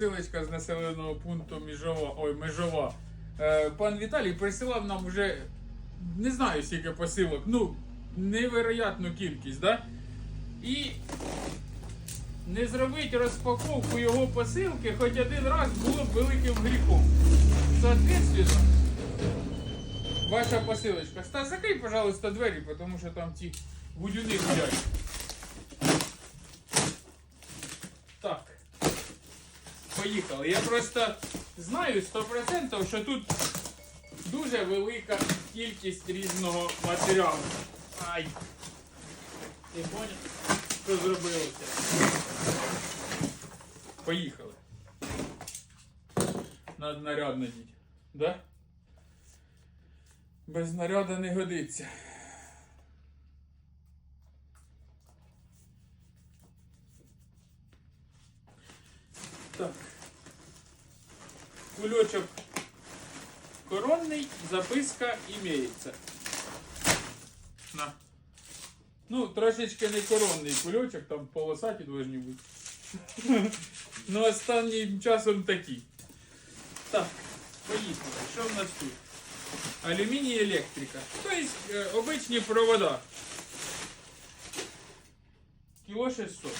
Силочка з населеного пункту Міжова, ой, Межова. Е, пан Віталій присилав нам вже не знаю скільки посилок, ну, невероятну кількість, да? І не зробити розпаковку його посилки хоч один раз було б великим гріхом. Соответственно, ваша посилочка. Стас, закрий, пожалуйста, двері, тому що там ці гудюни гудять. Так. Поїхали. Я просто знаю 100%, що тут дуже велика кількість різного матеріалу. Ай! Ти поняв? Що зробилося? Поїхали. Надо наряд надіть. Да? Без наряда не годиться. Кульочок коронний, записка имеется. На. Ну, трошечки не коронний кульочок, там полосаті должні бути. Ну, останнім часом такі. Так, поїхали. Що в нас тут? Алюміній електрика. Тобто е, обичні провода. Кіло 600.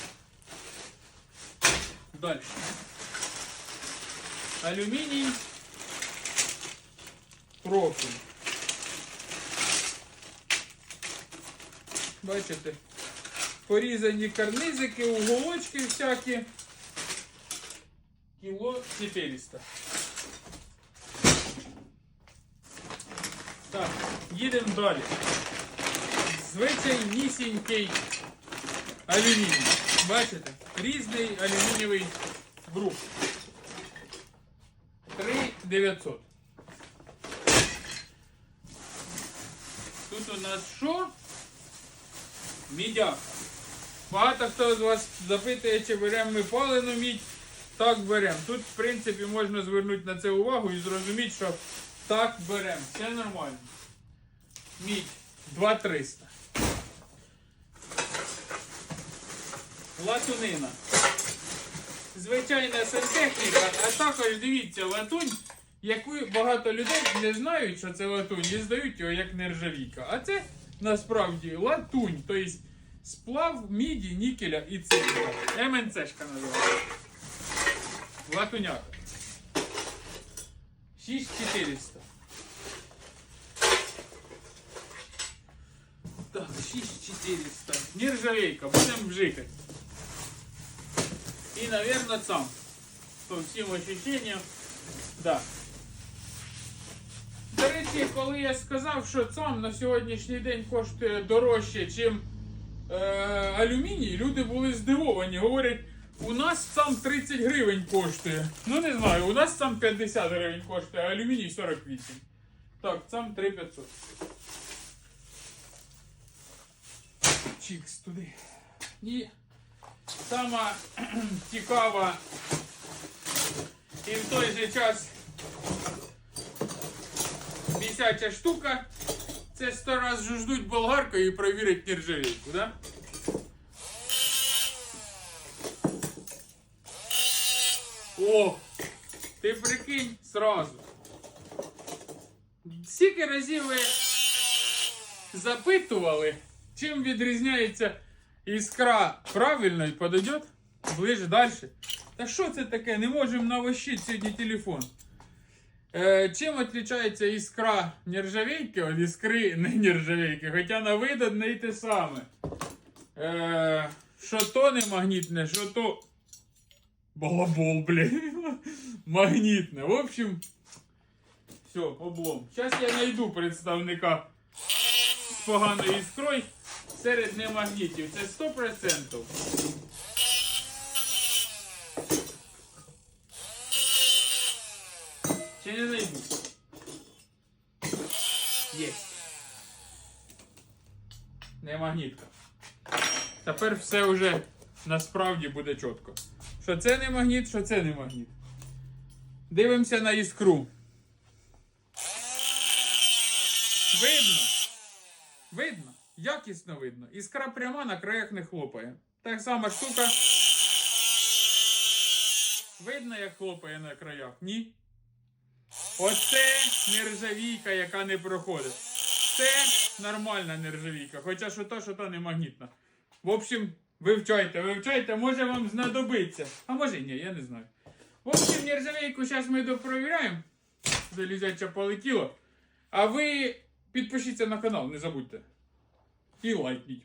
Дальше. Алюминий. Профіль. Бачите? Порізані карнизики, уголочки всякі. Кіло 400. Так, їдемо далі. Звичайнісінький алюміній. Бачите? Різний алюмінієвий брух. 3900. Тут у нас що? Мідяк. Багато хто з вас запитує, чи беремо ми палену мідь. Так беремо. Тут, в принципі, можна звернути на це увагу і зрозуміти, що так беремо. Все нормально. Мідь 2300. Латунина. Звичайна сантехніка, а також дивіться, латунь, яку багато людей не знають, що це латунь, і здають його як нержавійка. А це насправді латунь, тобто сплав міді, нікеля і цинка. МНЦшка називається. Латуняка. 6400. Так, 6400. Нержавейка, будемо вжикати. И, наверное, сам. По всім ощущениям. Да. Речі, коли я сказав, що сам на сьогоднішній день коштує дорожче, ніж е, алюміній, люди були здивовані. Говорять, у нас сам 30 гривень коштує. Ну не знаю, у нас сам 50 гривень коштує, а алюміній 48. Так, сам 3500. Чікс туди. І сама цікава і в той же час бісяча штука. Це сто раз жуждуть болгаркою і провірять нержавійку, да? О! Ти прикинь сразу. Скільки разів ви запитували, чим відрізняється іскра правильно і подойдет ближе далі. Та що це таке? Не можемо навощити сьогодні телефон. Е, чим відрізняється іскра нержавейки від іскри не нержавейки? Хоча на вид одне й те саме. Е, що то не магнітне, що то. Балабол, блін. Магнітне. В общем, все, облом. Зараз я знайду представника з поганою іскрою серед немагнітів. Це 100%. Чи не знайду? Є. Не магнітка. Тепер все вже насправді буде чітко. Що це не магніт, що це не магніт. Дивимося на іскру. Видно? Видно? Якісно видно. Іскра пряма на краях не хлопає. Так сама штука. Видно, як хлопає на краях? Ні? Оце нержавійка, яка не проходить. Це нормальна нержавійка, хоча що то, що то не магнітна. В общем, вивчайте, вивчайте, може вам знадобиться. А може ні, я не знаю. В общем, нержавійку зараз ми допровіряємо. Залізяча полетіло. А ви підпишіться на канал, не забудьте. І лайкніть.